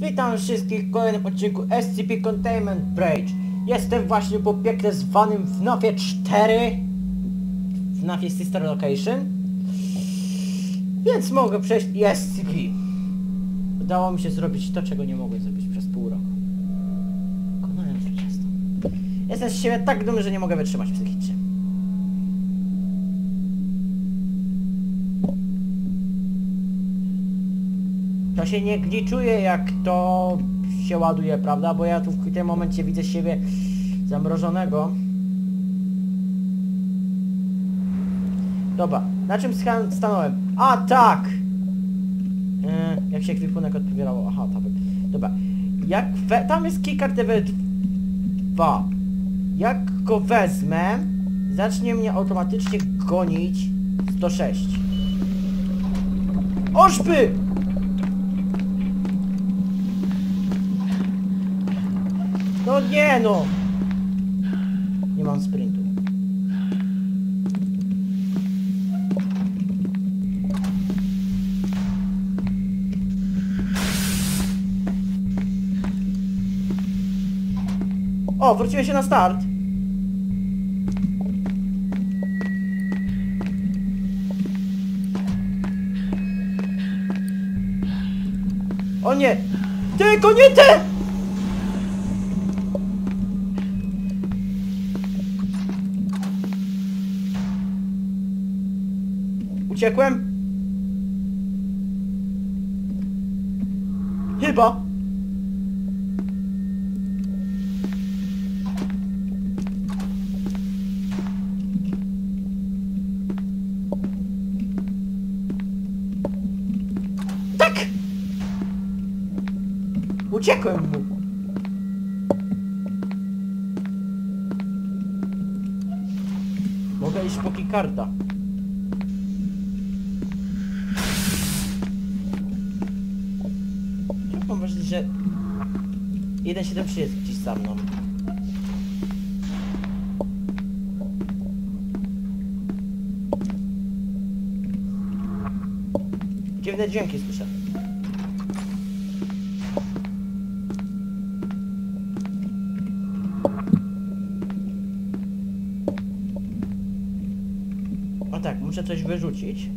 Witam wszystkich w kolejnym odcinku SCP Containment Breach. Jestem właśnie po piekle zwanym FNAFie 4 FNAFie Sister Location. Więc mogę przejść SCP Udało mi się zrobić to, czego nie mogłem zrobić przez pół roku. Konałem zwycięstwo Jestem z siebie tak dumny, że nie mogę wytrzymać psychicznie Się nie gliczuje jak to się ładuje, prawda? Bo ja tu w tym momencie widzę siebie zamrożonego. Dobra, na czym stanąłem? A tak! E, jak się ekwipunek odpowiadało? Aha, tam. Dobra. Jak. Tam jest keycard level 2. Jak go wezmę, zacznie mnie automatycznie gonić 106. Oszpy! No nie no! Nie mam sprintu. O, wróciłem się na start. O nie! Tylko nie te! Uciekłem? Chyba. Tak! Uciekłem mu. Mogę iść po kikarda. 1.7.3 jest gdzieś za mną. Dziwne dźwięki słyszę. O tak, muszę coś wyrzucić.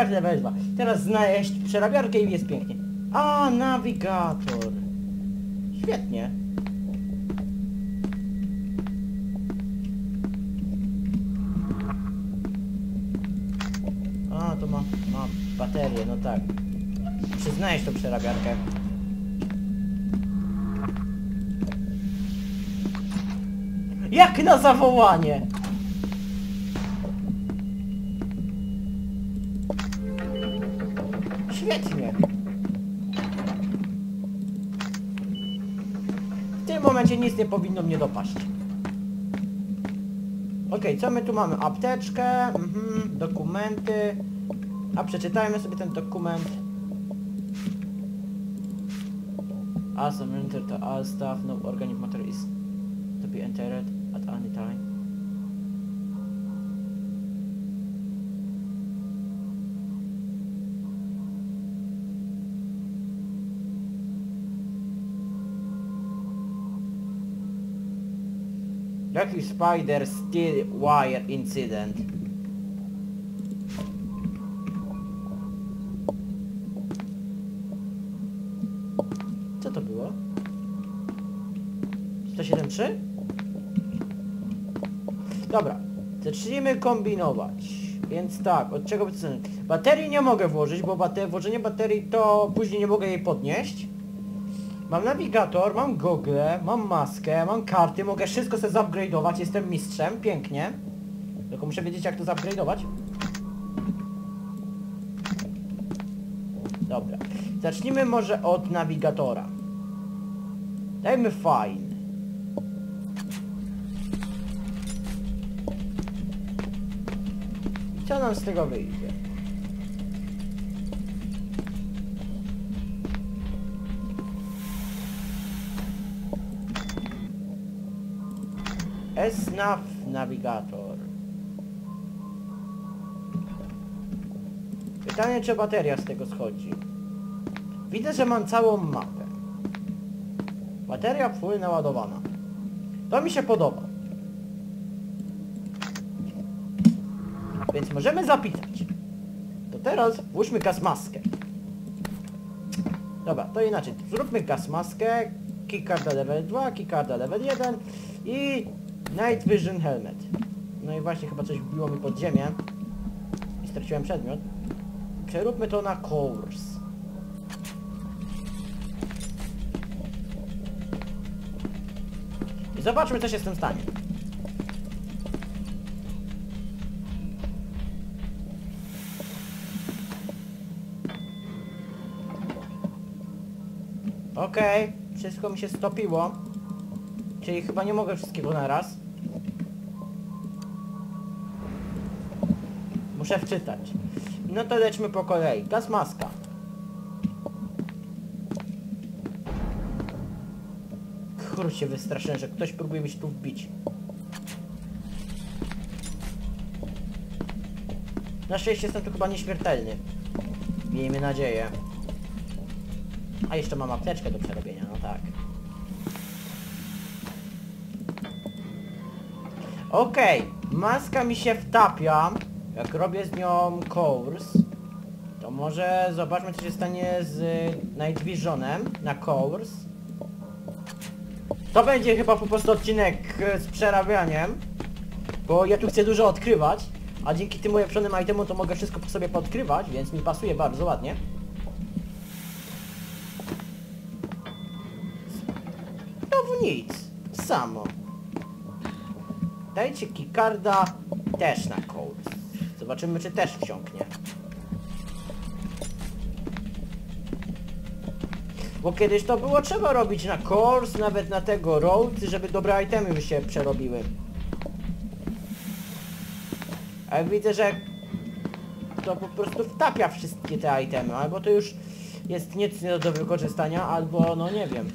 Kilka level 2. Teraz znaleźć przerabiarkę i jest pięknie. A, nawigator. Świetnie. A, to ma, ma baterię, no tak. Przyznajesz tą przerabiarkę. Jak na zawołanie! Świetnie. W tym momencie nic nie powinno mnie dopaść. Okej, co my tu mamy? Apteczkę, mhm, dokumenty. A przeczytajmy sobie ten dokument. All some enter to all stuff, no organic matter is to be entered at any time. Lucky Spider Steel Wire Incident. Co to było? 107.3? Dobra, zacznijmy kombinować. Więc tak, od czego? Baterii nie mogę włożyć, bo bate włożenie baterii to później nie mogę jej podnieść. Mam nawigator, mam gogle, mam maskę, mam karty, mogę wszystko sobie zupgrade'ować, jestem mistrzem, pięknie. Tylko muszę wiedzieć jak to zupgrade'ować. Dobra, zacznijmy może od nawigatora. Dajmy fine. Co nam z tego wyjdzie? SNAV nawigator. Pytanie, czy bateria z tego schodzi. Widzę, że mam całą mapę. Bateria full naładowana. To mi się podoba. Więc możemy zapisać. To teraz włóżmy gazmaskę. Dobra, to inaczej. Zróbmy gazmaskę, keycarda level 2, keycarda level 1 i night vision helmet. No i właśnie chyba coś wbiło mi pod ziemię i straciłem przedmiot. Przeróbmy to na course. I zobaczmy co się z tym stanie. Okej, wszystko mi się stopiło. Czyli chyba nie mogę wszystkiego na raz. Muszę wczytać. No to lećmy po kolei. Gaz maska. Kur się wystraszyłem, że ktoś próbuje mi się tu wbić. Na szczęście jestem tu chyba nieśmiertelny. Miejmy nadzieję. A jeszcze mam apteczkę do przerobienia, no tak. Okej, maska mi się wtapia. Jak robię z nią course, to może zobaczmy co się stanie z Night Visionem na course. To będzie chyba po prostu odcinek e, z przerabianiem, bo ja tu chcę dużo odkrywać, a dzięki tym ulepszonym itemom to mogę wszystko po sobie podkrywać, więc mi pasuje bardzo ładnie. Znowu nic. Samo. Dajcie kikarda też na course. Zobaczymy czy też wsiąknie. Bo kiedyś to było trzeba robić na course, nawet na tego road, żeby dobre itemy się przerobiły. Ale widzę, że to po prostu wtapia wszystkie te itemy, albo to już jest nic nie do wykorzystania, albo no nie wiem.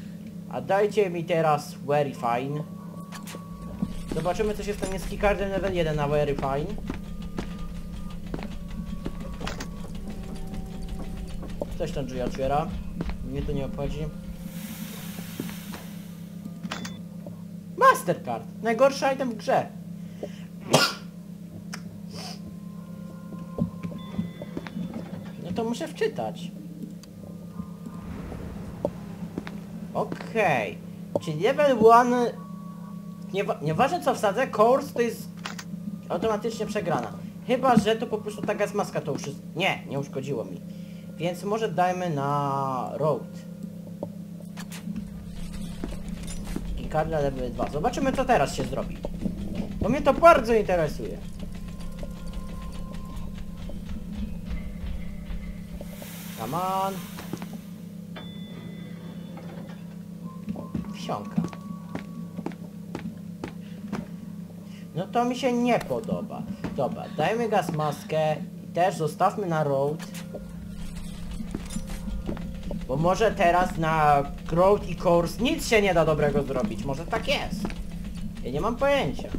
A dajcie mi teraz very fine. Zobaczymy co się stanie z keycardem level 1 na very fine. Coś tam drzwi otwiera. Mnie to nie obchodzi. Mastercard! Najgorszy item w grze. No to muszę wczytać. Okej. Czyli level 1... Niewa nieważne co wsadzę, course to jest automatycznie przegrana. Chyba, że to po prostu ta gazmaska to już. Nie, nie uszkodziło mi. Więc może dajmy na road. Keycardla level 2. Zobaczymy co teraz się zrobi. Bo mnie to bardzo interesuje. Come on. Wsiąka. No to mi się nie podoba. Dobra, dajmy gaz maskę i też zostawmy na road. Bo może teraz na road i course nic się nie da dobrego zrobić. Może tak jest. Ja nie mam pojęcia.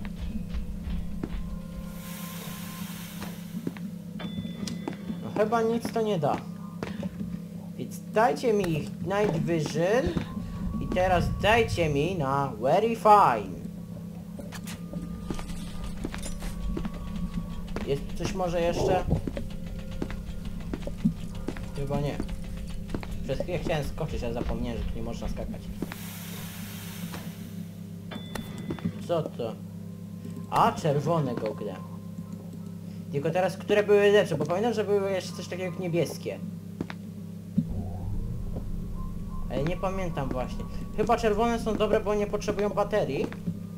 No chyba nic to nie da. Więc dajcie mi Night Vision i teraz dajcie mi na Very Fine. Jest coś może jeszcze? Chyba nie. Przez chwilę chciałem skoczyć, ale zapomniałem, że tu nie można skakać. Co to? A, czerwone gogle. Tylko teraz, które były lepsze, bo pamiętam, że były jeszcze coś takiego jak niebieskie. Ale nie pamiętam właśnie. Chyba czerwone są dobre, bo nie potrzebują baterii.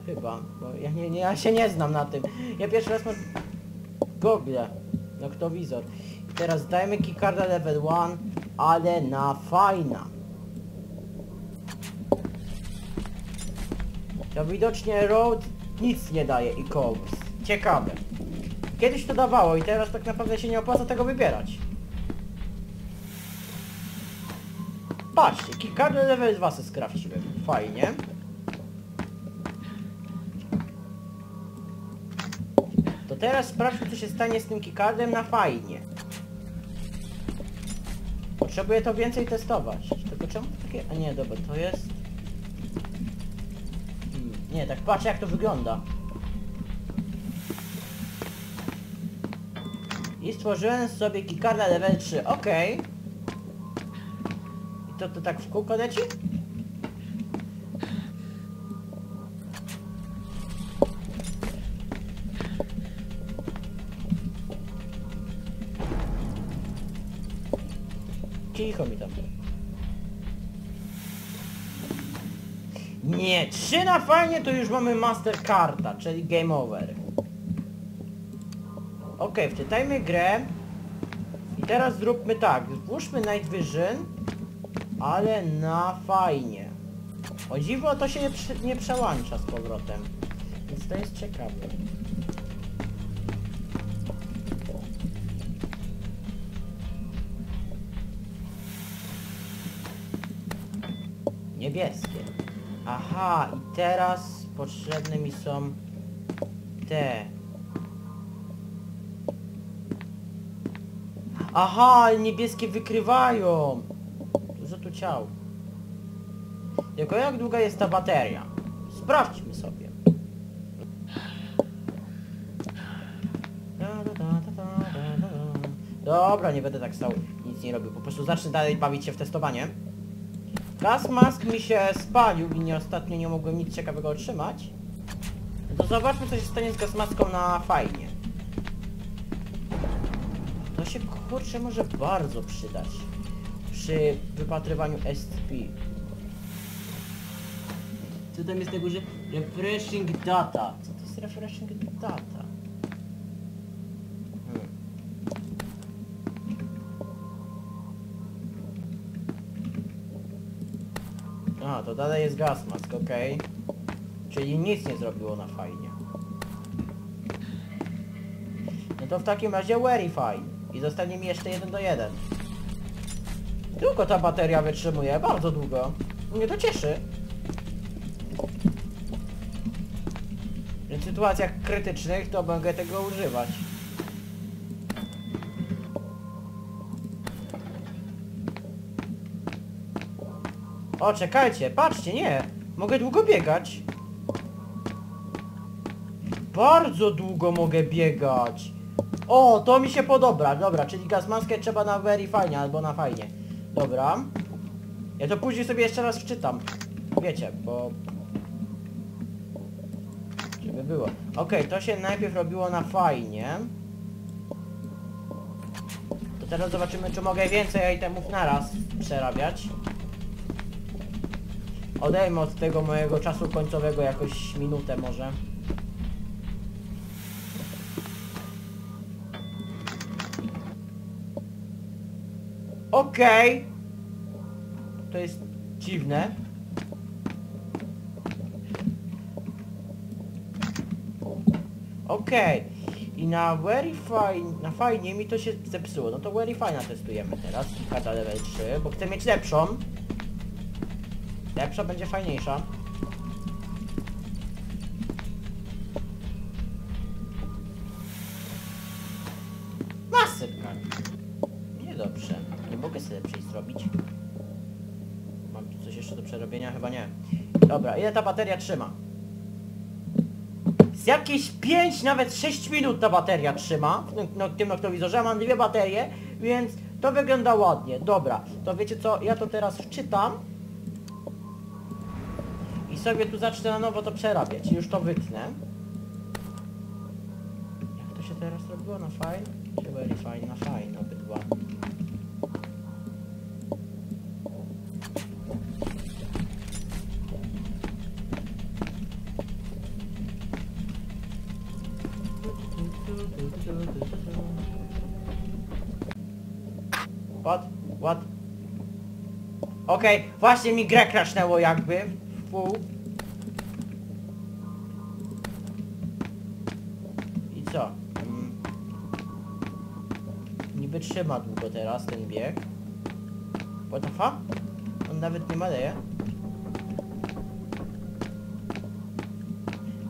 Chyba, bo ja, nie, nie, ja się nie znam na tym. Ja pierwszy raz mam... Gogle. Noktowizor. Teraz dajmy keycarda level 1, ale na fajna. To widocznie road nic nie daje i coast. Ciekawe. Kiedyś to dawało i teraz tak naprawdę się nie opłaca tego wybierać. Patrzcie, keycarda level 2 se skrafciłem. Fajnie. Teraz sprawdźmy co się stanie z tym keycardem na fajnie. Potrzebuję to więcej testować. Tylko czemu takie... A nie, dobra, to jest... Hmm, Nie, tak patrzę jak to wygląda. I stworzyłem sobie keycarda level 3, okej. I to, to tak w kółko leci? Cicho mi tam. Nie, trzy na fajnie to już mamy Mastercarda, czyli Game Over. Okej, wczytajmy grę. I teraz zróbmy tak, włóżmy Night Vision, ale na fajnie. O dziwo to się nie, prze, nie przełącza z powrotem. Więc to jest ciekawe. Aha, i teraz potrzebne mi są te. Aha, niebieskie wykrywają. Dużo tu ciał. Tylko jak długa jest ta bateria? Sprawdźmy sobie. Dobra, nie będę tak stał, nic nie robił. Po prostu zacznę dalej bawić się w testowanie. Gas mask mi się spalił i nie ostatnio nie mogłem nic ciekawego otrzymać. To zobaczmy co się stanie z gasmaską na fajnie. To się kurczę może bardzo przydać przy wypatrywaniu SCP. Co tam jest tego, że refreshing data? Co to jest refreshing data? Hmm. A, to dalej jest gasmask, okej. Czyli nic nie zrobiło na fajnie. No to w takim razie Verify. I zostanie mi jeszcze 1 do 1. Długo ta bateria wytrzymuje, bardzo długo. Mnie to cieszy. W sytuacjach krytycznych to mogę tego używać. O, czekajcie, patrzcie, nie. Mogę długo biegać. Bardzo długo mogę biegać. O, to mi się podoba. Dobra, czyli gazmaskę trzeba na very fajnie albo na fajnie. Dobra. Ja to później sobie jeszcze raz wczytam. Wiecie, bo... Żeby było. Okej, to się najpierw robiło na fajnie. To teraz zobaczymy, czy mogę więcej itemów naraz przerabiać. Odejmę od tego mojego czasu końcowego jakoś minutę może. Okej. To jest dziwne. Okej. I na Verify, na fajnie mi to się zepsuło. No to Verify testujemy teraz. Kata level 3, bo chcę mieć lepszą. Lepsza będzie fajniejsza. Nasypka. Niedobrze. Nie mogę sobie lepszej zrobić. Mam tu coś jeszcze do przerobienia? Chyba nie. Dobra, ile ta bateria trzyma? Z jakieś 5, nawet 6 minut ta bateria trzyma w no, tym noktowizorze. Ja mam dwie baterie, więc to wygląda ładnie. Dobra, to wiecie co? Ja to teraz wczytam. I sobie tu zacznę na nowo to przerabiać. Już to wytnę. Jak to się teraz robiło? Na file? Czy very fine? Na fine obydwa. What? What? Okej, właśnie mi grę crashnęło jakby. Pół. I co? Mm. Niby trzyma długo teraz ten bieg. What the fuck? On nawet nie maleje.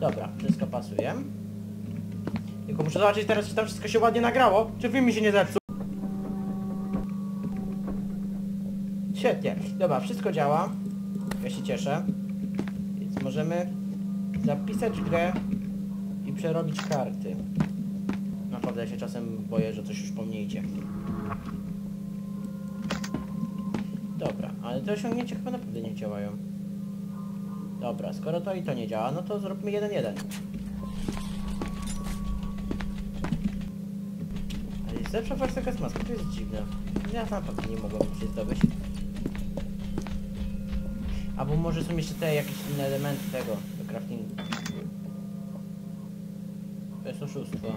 Dobra, wszystko pasuje. Tylko muszę zobaczyć teraz, czy tam wszystko się ładnie nagrało, czy film mi się nie zepsuł. Świetnie. Dobra, wszystko działa. Ja się cieszę. Możemy zapisać grę i przerobić karty. Naprawdę ja się czasem boję, że coś już po mnie idzie. Dobra, ale te osiągnięcia chyba naprawdę nie działają. Dobra, skoro to i to nie działa, no to zróbmy 1-1. Ale jest lepsza wersja Gasmaska, to jest dziwne. Ja na pewno nie mogłem się zdobyć. Albo może są jeszcze te jakieś inne elementy tego, do craftingu. To jest oszustwo.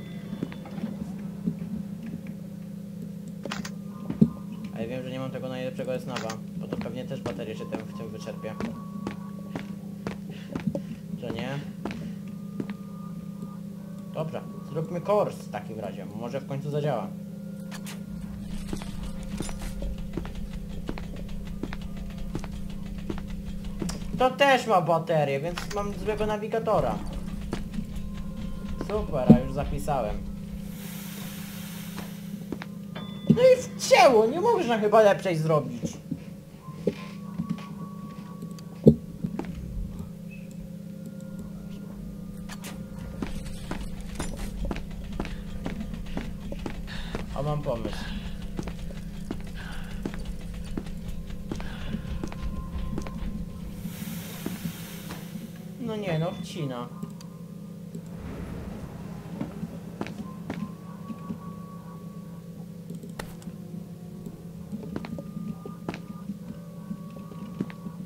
A ja wiem, że nie mam tego najlepszego esnawa, bo to pewnie też baterię się w tym wyczerpie. Że nie? Dobra, zróbmy kors w takim razie, może w końcu zadziała. To też ma baterię, więc mam złego nawigatora. Super, a już zapisałem. No i wcięło, nie można chyba lepszej zrobić. A mam pomysł. No nie, no wcina.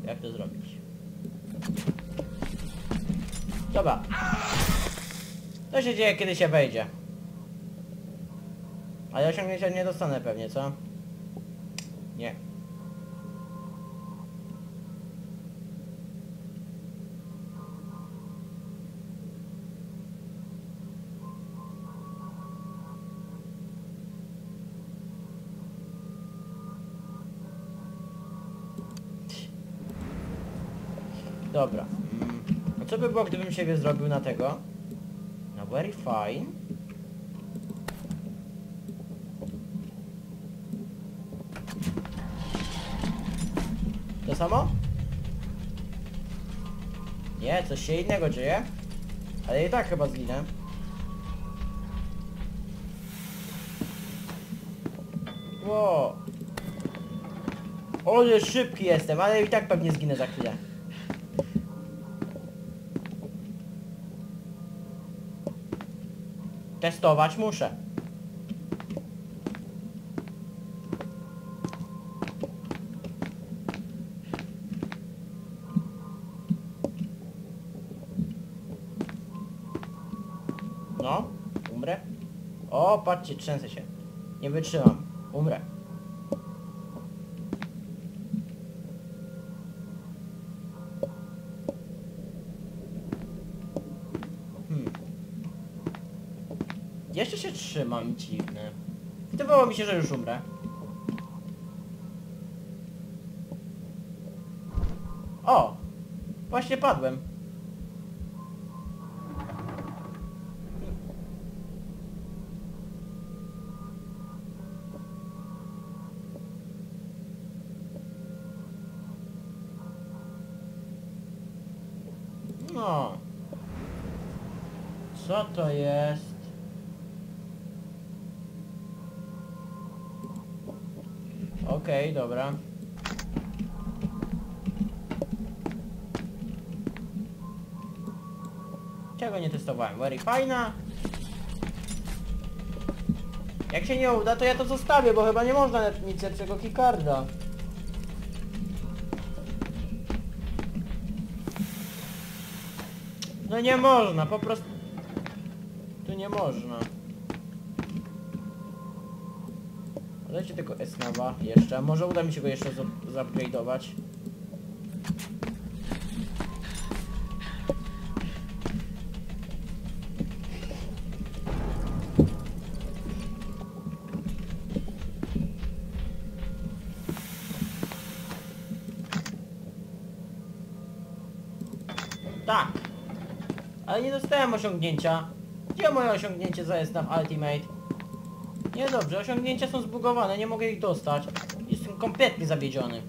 Jak to zrobić? Dobra. To się dzieje, kiedy się wejdzie. A ja osiągnięcia nie dostanę pewnie, co? Nie. Dobra. A co by było, gdybym siebie zrobił na tego? Na very fine. To samo? Nie, coś się innego dzieje. Ale i tak chyba zginę. Wow. Ale szybki jestem, ale i tak pewnie zginę za chwilę. Testować muszę. No, umrę. O, patrzcie, trzęsę się. Nie wytrzymam. Umrę. Hmm. Jeszcze się trzymam, dziwne. Wydawało mi się, że już umrę. O! Właśnie padłem. No. Co to jest? Okej, dobra. Czego nie testowałem? Very fajna. Jak się nie uda, to ja to zostawię, bo chyba nie można nic lepszego keycarda. No nie można, po prostu... Tu nie można. Dajcie tego Esnawa jeszcze, może uda mi się go jeszcze zupgrade'ować. Tak. Ale nie dostałem osiągnięcia. Gdzie moje osiągnięcie za jestem Ultimate? Niedobrze, osiągnięcia są zbugowane, nie mogę ich dostać. Jestem kompletnie zawiedziony.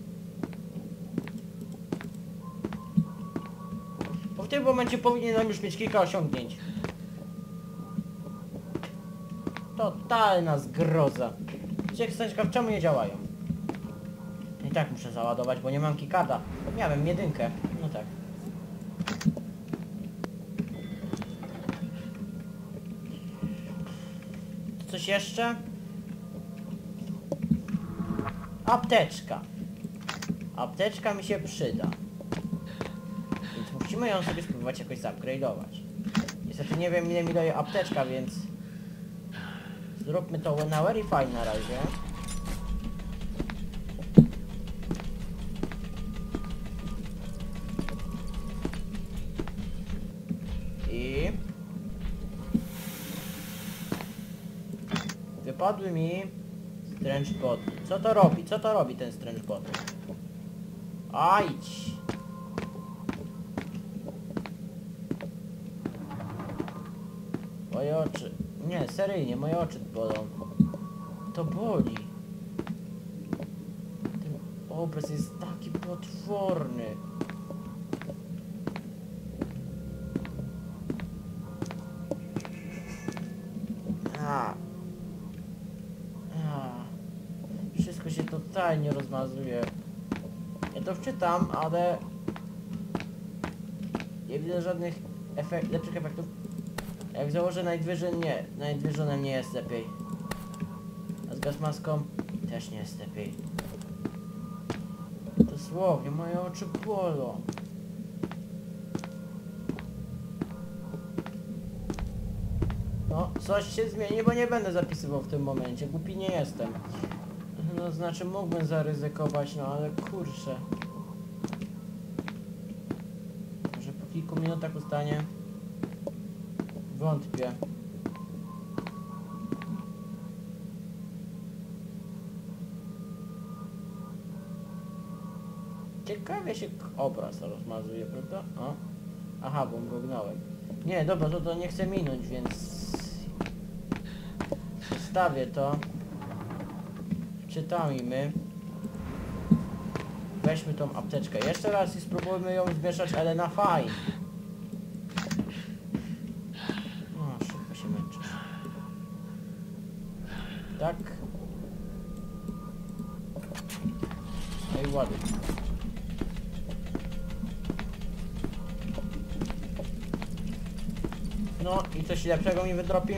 Bo w tym momencie powinienem już mieć kilka osiągnięć. Totalna zgroza. Gdzie chcesz, czemu nie działają? I tak muszę załadować, bo nie mam keycarda. Miałem jedynkę. No tak. Coś jeszcze? Apteczka. Apteczka mi się przyda. Więc musimy ją sobie spróbować jakoś zupgrade'ować. Niestety nie wiem ile mi daje apteczka, więc... Zróbmy to na Verify na razie. I... Wypadły mi Strange Bot. Co to robi? Co to robi ten Strange Bot? Ajdź! Moje oczy... Nie, seryjnie, moje oczy bolą. To boli. Ten obraz jest taki potworny. Totalnie rozmazuje. Ja to wczytam, ale... Nie widzę żadnych efek lepszych efektów. Jak założę Night nie. Night nie jest lepiej. A z gasmaską też nie jest lepiej. Dosłownie, moje oczy bolą. No, coś się zmieni, bo nie będę zapisywał w tym momencie. Głupi nie jestem. No, znaczy mógłbym zaryzykować, no ale kurczę. Może po kilku minutach ustanie? Wątpię. Ciekawie się obraz rozmazuje, prawda? O. Aha, bo mrugnąłem. Nie, dobra, to, to nie chcę minąć, więc... Zostawię to. Czytajmy. Weźmy tą apteczkę jeszcze raz i spróbujmy ją zmieszać, ale na fajnie. O, szybko się męczysz. Tak. No i ładuj. No i coś lepszego mi wydropi?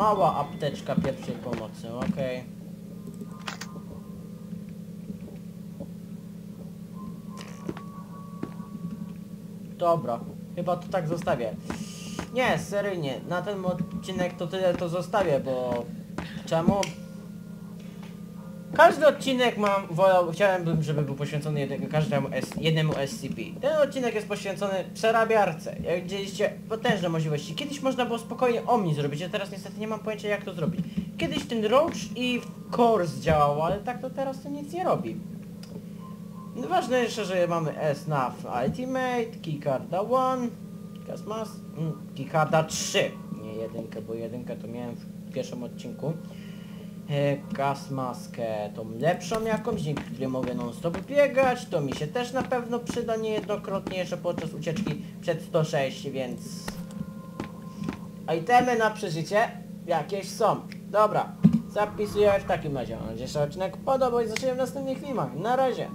Mała apteczka pierwszej pomocy, okej. Dobra, chyba to tak zostawię. Nie, seryjnie, na ten odcinek to tyle to zostawię, bo... Czemu? Każdy odcinek mam, wolał, chciałem, żeby był poświęcony jednego, każdemu S, jednemu SCP. Ten odcinek jest poświęcony przerabiarce. Jak widzieliście, potężne możliwości. Kiedyś można było spokojnie Omni zrobić, a teraz niestety nie mam pojęcia jak to zrobić. Kiedyś ten Roach i Course działał, ale tak to teraz to nic nie robi. No ważne jeszcze, że mamy SNAF Ultimate, Keycarda 1, Gasmas, mm, Keycarda 3, nie jedynkę, bo jedynkę to miałem w pierwszym odcinku. E, Gasmaskę tą lepszą jakąś, dzięki której mogę non stop biegać, to mi się też na pewno przyda niejednokrotnie jeszcze podczas ucieczki przed 106, więc... Itemy na przeżycie jakieś są. Dobra, zapisuję w takim razie. Mam nadzieję, że odcinek podobał i zobaczymy w następnych filmach. Na razie.